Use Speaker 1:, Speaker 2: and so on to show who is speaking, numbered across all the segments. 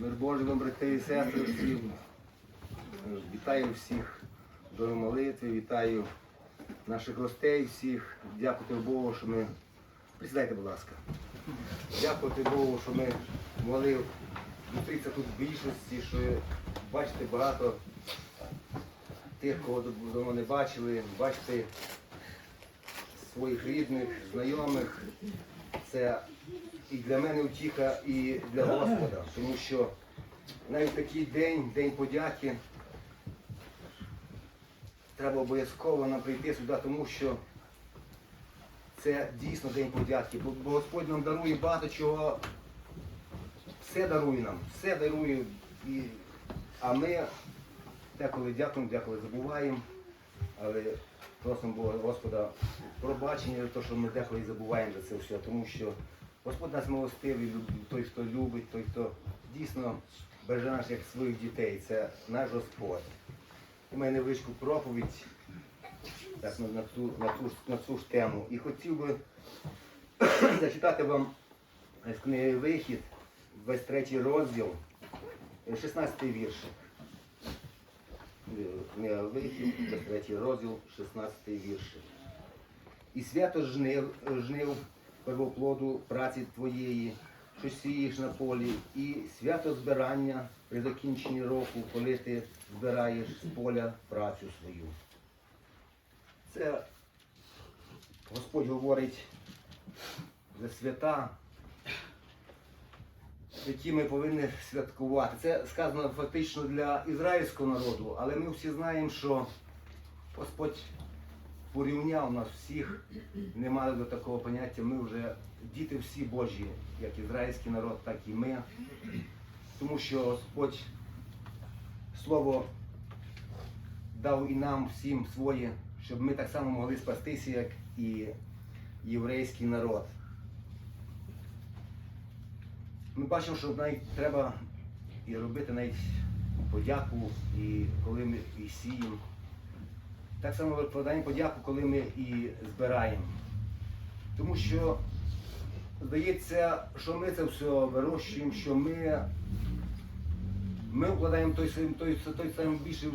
Speaker 1: Мир Божий вам, брати і сестри, всім. Вітаю всіх до молитви, вітаю наших гостей всіх. Дякувати Богу, що ми. Присідайте, будь ласка. Дякувати Богу, що ми могли зустрітися тут в більшості, що бачите багато тих, кого давно не бачили, бачите своїх рідних, знайомих. Це і для мене утіха, і для Господа, тому що навіть такий день, день подяки, треба обов'язково нам прийти сюди, тому що це дійсно день подяки. Бо Господь нам дарує багато чого, все дарує нам, все дарує. І, а ми деколи дякуємо, деколи забуваємо, але просимо Бога Господа пробачення за що ми деколи забуваємо за це все, тому що Господь нас милостивий, той, хто любить, той, хто дійсно береже нас як своїх дітей, це наш Господь. У мене невеличку проповідь так, на, на, цю, на, цю, на цю ж тему. І хотів би зачитати вам з книги Вихід, 23 розділ, 16 віршик. Вихід, 23 розділ, 16 віршик. І свято жнив, жнив первоплоду праці твоєї, що сієш на полі, і свято збирання при закінченні року, коли ти збираєш з поля працю свою. Це Господь говорить за свята, які ми повинні святкувати. Це сказано фактично для ізраїльського народу, але ми всі знаємо, що Господь порівняв нас всіх, не мали до такого поняття. Ми вже діти всі Божі, як ізраїльський народ, так і ми. Тому що Господь слово дав і нам всім своє, щоб ми так само могли спастися, як і єврейський народ. Ми бачимо, що навіть треба і робити навіть подяку, і коли ми і сіємо. Так само викладаємо подяку, коли ми і збираємо. Тому що здається, що ми це все вирощуємо, що ми, ми вкладаємо той, сам- той, той самий більший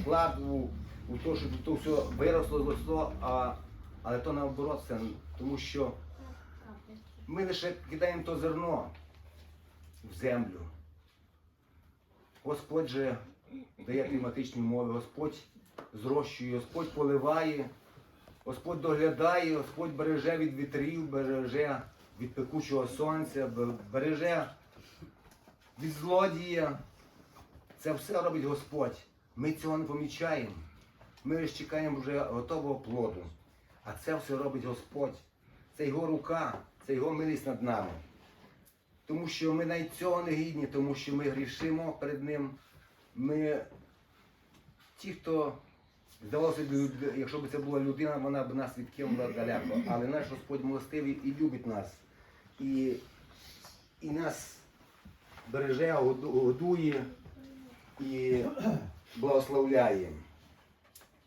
Speaker 1: вклад у, у те, щоб то все виросло, зросло, а, але то наоборот це, тому що ми лише кидаємо то зерно в землю. Господь же дає кліматичні умови, Господь зрощує, Господь поливає, Господь доглядає, Господь береже від вітрів, береже від пекучого сонця, береже від злодія. Це все робить Господь. Ми цього не помічаємо. Ми лише чекаємо вже готового плоду. А це все робить Господь. Це його рука, це його милість над нами. Тому що ми навіть цього не гідні, тому що ми грішимо перед Ним. Ми ті, хто здавалося б, якщо б це була людина, вона б нас відкинула далеко. Але наш Господь милостивий і любить нас. І, і нас береже, годує і благословляє.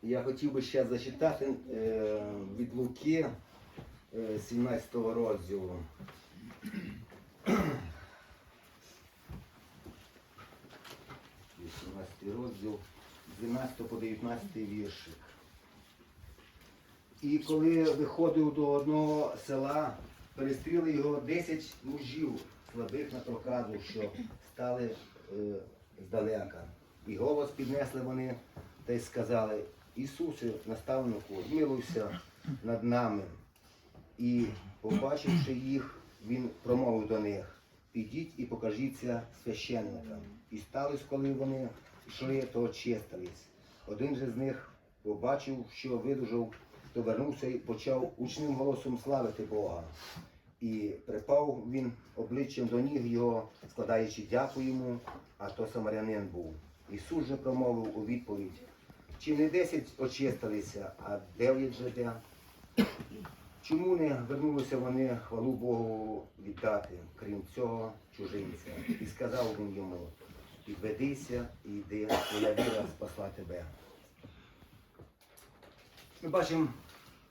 Speaker 1: Я хотів би ще зачитати е, від Луки е, 17 розділу. Вісімнадцятий розділ, з 12 по 19 віршик. І коли виходив до одного села, перестріли його 10 мужів слабих на проказу, що стали е, здалека. І голос піднесли вони та й сказали, Ісусе, наставнику, змилуйся над нами. І, побачивши їх, він промовив до них, підіть і покажіться священникам. І сталося, коли вони йшли, то очистились. Один же з них побачив, що видужав, то вернувся і почав учним голосом славити Бога. І припав він обличчям до ніг його, складаючи дяку йому, а то самарянин був. Ісус же промовив у відповідь, чи не десять очистилися, а дев'ять же де? Чому не вернулися вони хвалу Богу віддати, крім цього чужинця? І сказав він йому, підведися і йди, твоя віра спасла тебе. Ми бачимо,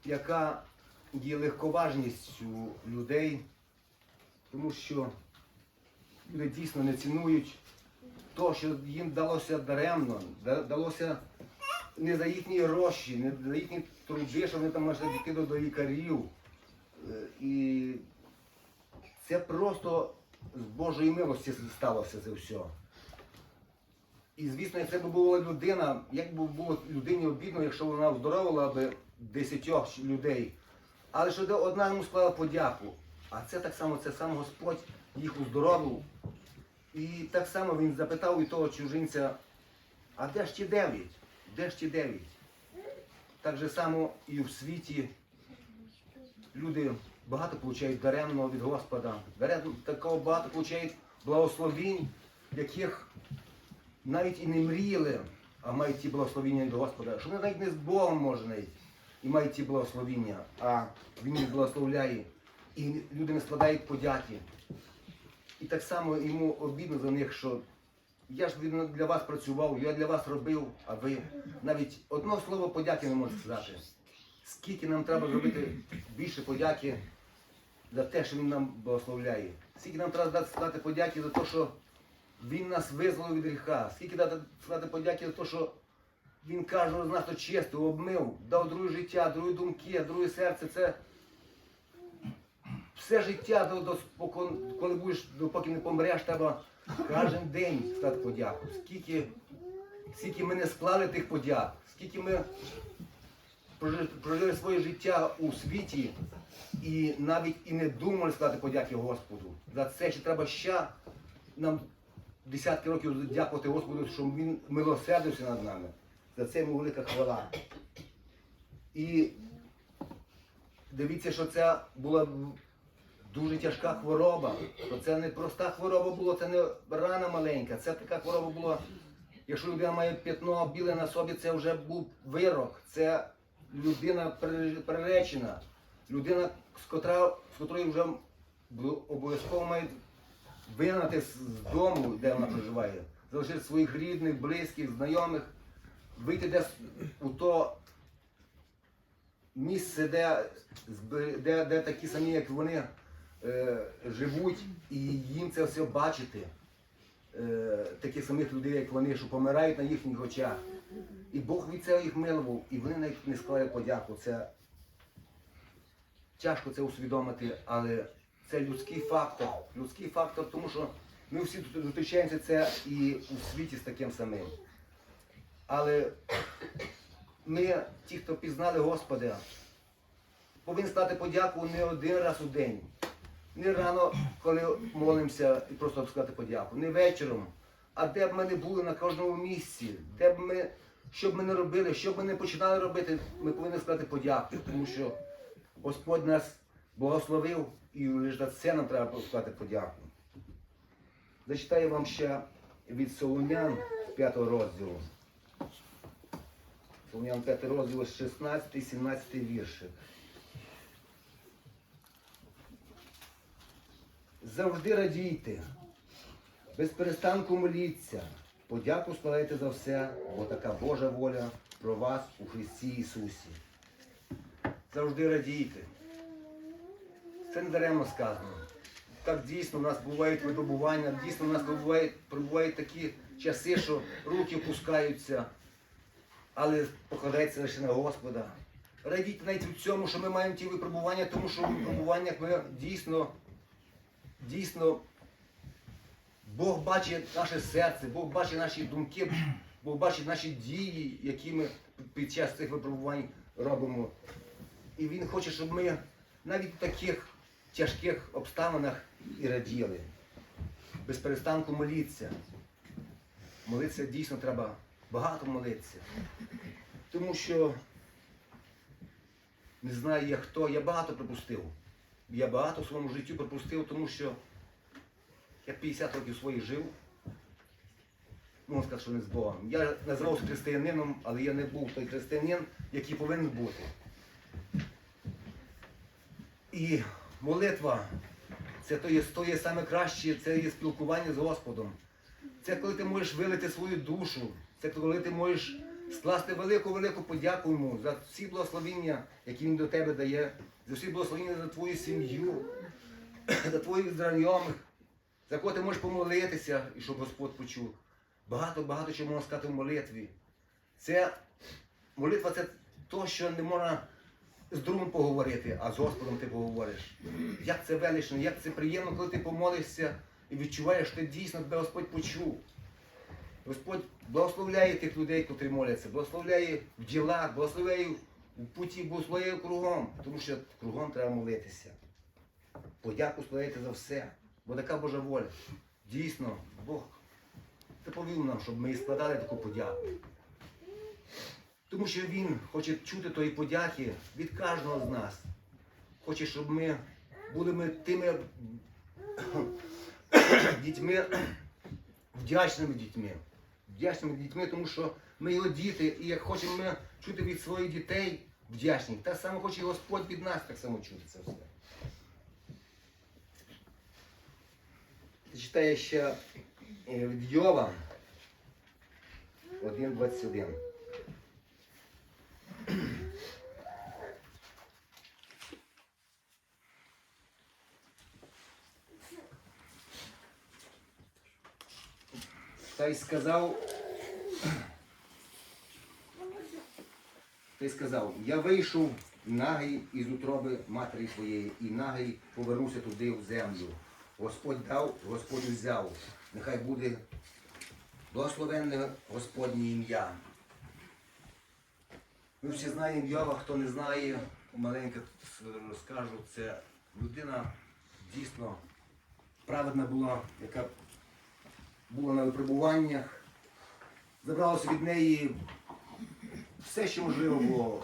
Speaker 1: яка є легковажність у людей, тому що люди дійсно не цінують то, що їм далося даремно, далося не за їхні гроші, не за їхні труди, що вони там можуть дійти до, лікарів. Е, І це просто з Божої милості сталося це все. І звісно, як це б була людина, як би було людині обідно, якщо вона оздоровила би десятьох людей. Але що де одна йому склала подяку. А це так само, це сам Господь їх оздоровив. І так само він запитав у того чужинця, а де ж ті дев'ять? Де ж ті дев'ять? Так же само і в світі люди багато получають даремно від Господа. Даремно такого багато получають благословінь, яких навіть і не мріяли, а мають ті благословіння від Господа. Що вони навіть не з Богом може навіть і мають ті благословіння, а Він їх благословляє. І люди не складають подяки. І так само йому обідно за них, що я ж для вас працював, я для вас робив, а ви навіть одного слова подяки не можете сказати. Скільки нам треба зробити більше подяки за те, що він нам благословляє. Скільки нам треба сказати подяки за те, що він нас визволив від гріха. Скільки дати сказати подяки за те, що він кожного з нас очистив, обмив, дав друге життя, другі думки, друге серце. Це все життя, до, до, коли будеш, допоки не помреш, треба кожен день сказати подяку. Скільки, скільки ми не склали тих подяк, скільки ми прожили, своє життя у світі і навіть і не думали сказати подяки Господу. За це ще треба ще нам десятки років дякувати Господу, що Він милосердився над нами. За це йому велика хвала. І дивіться, що це була дуже тяжка хвороба. Що це не проста хвороба була, це не рана маленька. Це така хвороба була. Якщо людина має п'ятно біле на собі, це вже був вирок. Це людина приречена. Людина, з, котра, з котрої вже обов'язково мають вигнати з дому, де вона проживає, залишити своїх рідних, близьких, знайомих, вийти десь у то місце, де, де, де такі самі, як вони, е, живуть, і їм це все бачити. Е, таких самих людей, як вони, що помирають на їхніх очах. І Бог від цього їх милував, і вони навіть не склали подяку. Це тяжко це усвідомити, але це людський фактор. Людський фактор, тому що ми всі зустрічаємося це і у світі з таким самим. Але ми, ті, хто пізнали Господа, повинні стати подяку не один раз у день. Не рано, коли молимося і просто сказати подяку, не вечором, а де б ми не були на кожному місці, де б ми, що б ми не робили, що б ми не починали робити, ми повинні сказати подяку, тому що Господь нас благословив і лише за це нам треба сказати подяку. Зачитаю вам ще від Солом'ян 5 розділу. Солом'ян 5 розділ 16-17 віршик. Завжди радійте, без перестанку моліться, подяку складайте за все, бо така Божа воля про вас у Христі Ісусі. Завжди радійте. Це не даремно сказано. Так дійсно у нас бувають видобування, дійсно у нас бувають, прибувають такі часи, що руки пускаються, але покладається лише на Господа. Радійте навіть у цьому, що ми маємо ті випробування, тому що в випробуваннях ми дійсно, дійсно, Бог бачить наше серце, Бог бачить наші думки, Бог бачить наші дії, які ми під час цих випробувань робимо. І Він хоче, щоб ми навіть в таких тяжких обставинах і раділи. Без перестанку моліться. Молитися дійсно треба багато молитися. Тому що не знаю я хто, я багато пропустив. Я багато в своєму житті пропустив, тому що я 50 років своїх жив. Можна сказати, що не з Богом. Я називався християнином, але я не був той християнин, який повинен бути. І молитва це то є, то є саме краще, це є спілкування з Господом. Це коли ти можеш вилити свою душу, це коли ти можеш скласти велику-велику подяку йому за всі благословіння, які він до тебе дає, за всі благословіння за твою сім'ю, за твоїх знайомих. за кого ти можеш помолитися, і щоб Господь почув. Багато, багато чого можна сказати в молитві. Це молитва це то, що не можна з другом поговорити, а з Господом ти поговориш. Як це велично, як це приємно, коли ти помолишся і відчуваєш, що ти дійсно тебе Господь почув. Господь благословляє тих людей, котрі моляться, благословляє в ділах, благословляє в путі, благословляє кругом, тому що кругом треба молитися. Подяку складаєте за все, бо така Божа воля. Дійсно, Бог заповів нам, щоб ми складали таку подяку. Тому що Він хоче чути тої подяки від кожного з нас. Хоче, щоб ми були ми тими дітьми, вдячними дітьми. Вдячними дітьми, тому що ми його діти, і як хочемо ми чути від своїх дітей вдячні, так само хоче і Господь від нас так само чути це все. Читає ще е, від Йова 1.21. Та й сказав, й сказав, я вийшов нагий із утроби матері своєї, і нагий повернувся туди в землю. Господь дав, Господь взяв. Нехай буде благословенне Господнє ім'я. Ми всі знаємо Йова, хто не знає, маленько розкажу, це людина дійсно праведна була, яка була на випробуваннях. Забралося від неї все, що можливо було.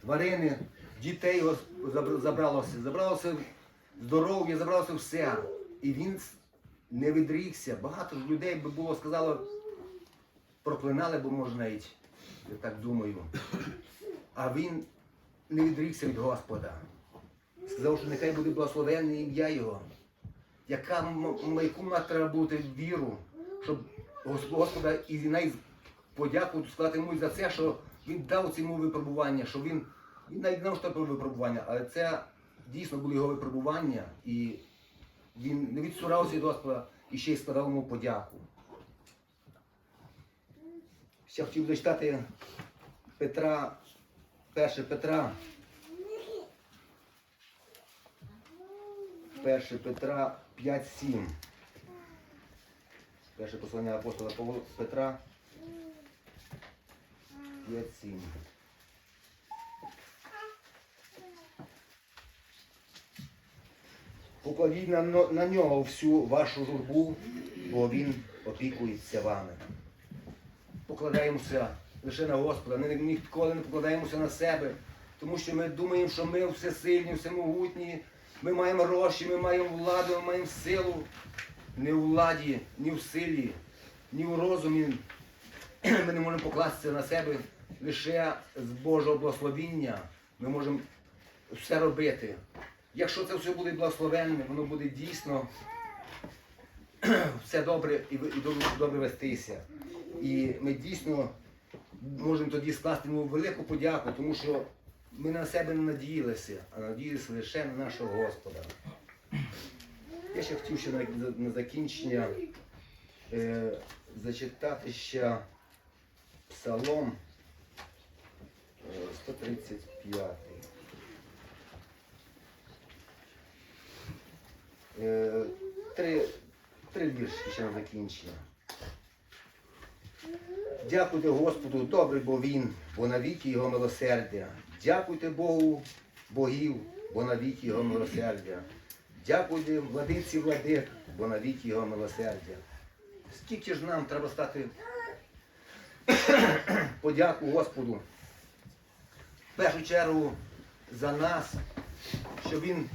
Speaker 1: Тварини, дітей забралося, забралося здоров'я, забралося все. І він не відрікся. Багато ж людей би було сказало, проклинали б, може навіть, я так думаю. А він не відрікся від Господа. Сказав, що нехай буде благословенне ім'я Його. Яка яку треба бути віру, щоб Господа і навіть подяку сказати йому за це, що він дав цьому випробування, що він, він навіть не що випробування, але це дійсно були його випробування, і він не відсурався від Господа і ще й складав йому подяку. Ще хотів зачитати Петра, 1 Петра. 1 Петра 5.7. Перше послання апостола Петра 5.7. Покладіть на, на нього всю вашу журбу, бо він опікується вами. Покладаємося лише на Господа, Ні- ніколи не покладаємося на себе, тому що ми думаємо, що ми всесильні, всемогутні, ми маємо гроші, ми маємо владу, ми маємо силу. Ні у владі, ні в силі, ні у розумі. Ми не можемо покластися на себе лише з Божого благословіння. Ми можемо все робити. Якщо це все буде благословенне, воно буде дійсно все добре і, добре вестися. І ми дійсно можемо тоді скласти йому велику подяку, тому що ми на себе не надіялися, а надіялися лише на нашого Господа. Я ще хотів ще на, на закінчення е, зачитати ще Псалом е, 135. Е, три, три вірші ще на закінчення. Дякуйте Господу, добрий бо Він, бо навіки Його милосердя. Дякуйте Богу, богів, бо навіки Його милосердя. Дякуйте владиці владик, бо навіки Його милосердя. Скільки ж нам треба стати подяку Господу. В першу чергу за нас, щоб Він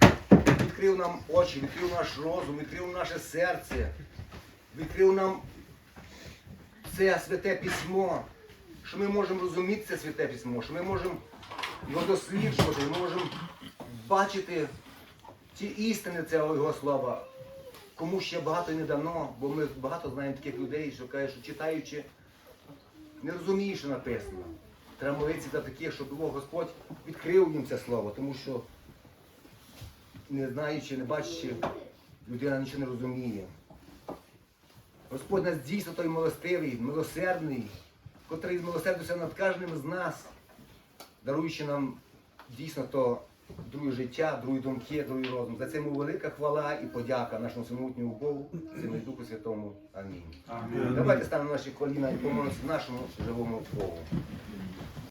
Speaker 1: відкрив нам очі, відкрив наш розум, відкрив наше серце, відкрив нам це святе письмо, що ми можемо розуміти це святе письмо, що ми можемо його досліджувати, ми можемо бачити ті істини цього його слова. Кому ще багато не дано, бо ми багато знаємо таких людей, що кажуть, що читаючи, не розумієш, що написано. Треба молитися за таких, щоб Бог Господь відкрив їм це слово, тому що не знаючи, не бачачи, людина нічого не розуміє. Господь нас дійсно той милостивий, милосердний, котрий змилосердився над кожним з нас, даруючи нам дійсно то друге життя, другі думки, другий розум. За це йому велика хвала і подяка нашому самотньому Богу, Сину і Духу Святому. Амінь. Давайте станемо наші коліна і помолимося нашому живому Богу.